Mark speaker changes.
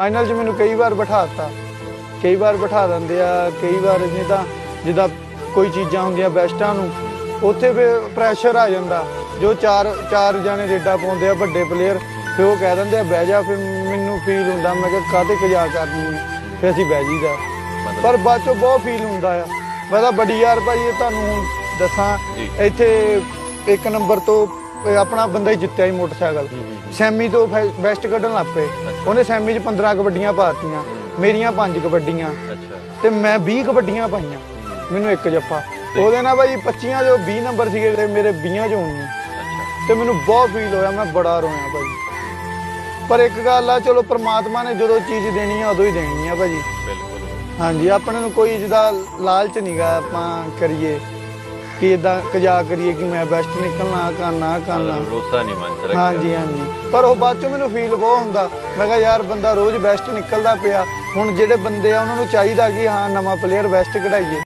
Speaker 1: Final 'ਚ ਮੈਨੂੰ ਕਈ ਵਾਰ ਬਿਠਾਤਾ ਕਈ ਵਾਰ ਬਿਠਾ ਦਿੰਦੇ ਆ ਕਈ ਵਾਰ ਨਹੀਂ ਤਾਂ ਜਿੱਦਾਂ ਕੋਈ ਚੀਜ਼ਾਂ ਹੁੰਦੀਆਂ ਬੈਸਟਾਂ ਨੂੰ ਉੱਥੇ ਫਿਰ ਪ੍ਰੈਸ਼ਰ ਆ ਜਾਂਦਾ। ਜੋ ਚਾਰ ਚਾਰ ਜਾਣੇ ਰੇਡਾ ਪਾਉਂਦੇ ਆ ਵੱਡੇ ਪਲੇਅਰ ਫਿਰ ਉਹ ਕਹਿ ਦਿੰਦੇ ਆ ਬਹਿ ਜਾ ਫਿਰ ਮੈਨੂੰ ਫੀਲ ਹੁੰਦਾ। ਮੈਂ ਕਿਹਾ ਕਾਹਤੇ ਕਜਾ ਕਰਨੀ ਫਿਰ ਅਸੀਂ ਬਹਿ ਜੀਦਾ ਪਰ ਬਾਅਦ ਚੋਂ ਬਹੁਤ ਫੀਲ ਹੁੰਦਾ ਆ। ਮੈਂ ਤਾਂ ਬੜੀ ਯਾਰ ਭਾਈ ਇਹ ਤੁਹਾਨੂੰ ਦੱਸਾਂ। ਇੱਥੇ ਇੱਕ ਨੰਬਰ ਤੋਂ ਇਹ ਆਪਣਾ ਬੰਦਾ ਹੀ ਜਿੱਤਿਆ ਹੀ ਮੋਟਰਸਾਈਕਲ ਸੈਮੀ ਤੋਂ ਬੈਸਟ ਕੱਢਣ ਲੱਗ ਪਏ। ਉਹਨੇ ਸੈਮੀ 'ਚ 15 ਕਬੱਡੀਆਂ ਪਾਤੀਆਂ ਮੇਰੀਆਂ 5 ਕਬੱਡੀਆਂ। ਤੇ ਮੈਂ 20 ਕਬੱਡੀਆਂ ਪਾਈਆਂ ਮੈਨੂੰ ਇੱਕ ਜੱਫਾ। ਉਹਦੇ ਨਾਲ ਭਾਈ 25 ਜੋ 20 ਨੰਬਰ ਸੀਗੇ ਤੇ ਮੇਰੇ 20 ਚ ਹੋਣੀਆਂ ਤੇ ਮੈਨੂੰ ਬਹੁਤ ਫੀਲ ਹੋਇਆ ਮੈਂ ਬੜਾ ਰੋਇਆ ਭਾਜੀ ਪਰ ਇੱਕ ਗੱਲ ਆ ਚਲੋ ਪ੍ਰਮਾਤਮਾ ਨੇ ਜਦੋਂ ਚੀਜ਼ ਦੇਣੀ ਆ ਉਦੋਂ ਹੀ ਦੇਣੀ ਆ ਭਾਜੀ
Speaker 2: ਬਿਲਕੁਲ।
Speaker 1: ਹਾਂਜੀ ਆਪਣੇ ਨੂੰ ਕੋਈ ਜਿਹਦਾ ਲਾਲਚ ਨਹੀਂਗਾ ਆਪਾਂ ਕਰੀਏ। ਕਿ ਇਦਾਂ ਕਜਾ ਕਰੀਏ ਕਿ ਮੈਂ ਬੈਸਟ ਨਿਕਲਣਾ ਕਰਨਾ ਕਰਨਾ।
Speaker 2: ਭਰੋਸਾ ਨਹੀਂ ਮਨ ਚ ਰੱਖਿਆ।
Speaker 1: ਹਾਂਜੀ ਹਾਂਜੀ। ਪਰ ਉਹ ਬਾਅਦ ਚੋਂ ਮੈਨੂੰ ਫੀਲ ਬਹੁਤ ਹੁੰਦਾ। ਮੈਂ ਕਿਹਾ ਯਾਰ ਬੰਦਾ ਰੋਜ਼ ਬੈਸਟ ਨਿਕਲਦਾ ਪਿਆ। ਹੁਣ ਜਿਹੜੇ ਬੰਦੇ ਆ ਉਹਨਾਂ ਨੂੰ ਚਾਹੀਦਾ ਕਿ ਹਾਂ ਨਵਾਂ ਪਲੇਅਰ ਬੈਸਟ ਕਢਾਈਏ।